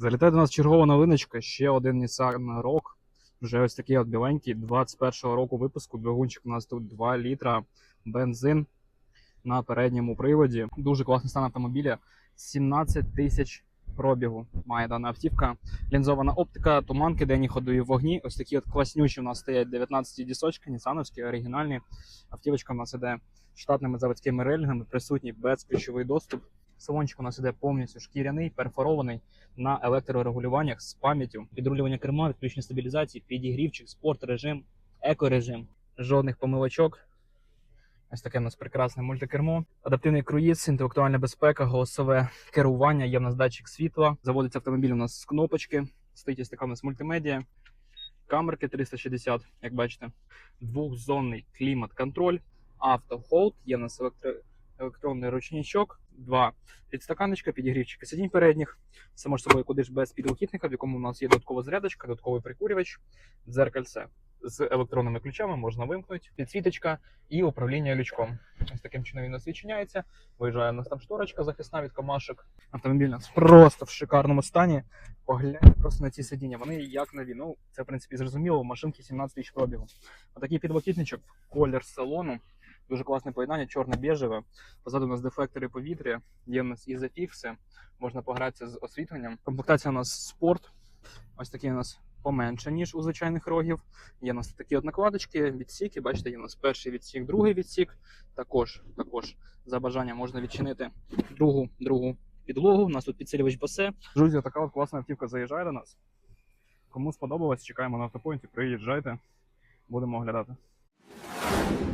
Залітає до нас чергова новиночка, ще один Nissan Rogue. Вже ось такий от біленький, 21-го року випуску. Двигунчик у нас тут 2 літра, бензин на передньому приводі. Дуже класний стан автомобіля. 17 тисяч пробігу має дана автівка. Лінзована оптика, туманки, денні ходові вогні. Ось такі от класнючі у нас стоять 19 дісочки, нісановські, оригінальні. Автівочка у нас іде штатними заводськими рейлінгами, присутній безключовий доступ. Салончик у нас іде повністю шкіряний, перфорований на електрорегулюваннях з пам'яттю, підрулювання керма, відключення стабілізації, підігрівчик, спорт режим, екорежим, жодних помилочок. Ось таке у нас прекрасне мультикермо, адаптивний круїз, інтелектуальна безпека, голосове керування. Є в нас датчик світла. Заводиться автомобіль у нас з кнопочки. Стоїть ось така у нас мультимедіа, камерки 360, як бачите, двохзонний клімат-контроль, автохолд. Є в нас електро... електронний ручничок, два підстаканочка, підігрівчики сидінь передніх. Само ж собою, куди ж без підлокітника, в якому у нас є додаткова зарядочка, додатковий прикурювач, дзеркальце з електронними ключами можна вимкнути, підсвіточка і управління лючком. Ось таким чином він відчиняється. Виїжджає у нас там шторочка захисна від комашок. Автомобіль у нас просто в шикарному стані. Погляньте просто на ці сидіння. Вони як нові. Ну, це в принципі зрозуміло. Машинки 17 тисяч пробігу. Отакий підлокітничок, колір салону. Дуже класне поєднання, чорно-біжеве. Позаду у нас дефлектори повітря, є у нас і зафікси, можна погратися з освітленням. Комплектація у нас спорт. Ось такий у нас поменше, ніж у звичайних рогів. Є у нас такі от накладочки, відсіки. Бачите, є у нас перший відсік, другий відсік. Також, також за бажанням можна відчинити другу, другу підлогу. У нас тут підсилювач басе. Друзі, така от класна автівка заїжджає до нас. Кому сподобалось, чекаємо на автопоінті, приїжджайте, будемо оглядати.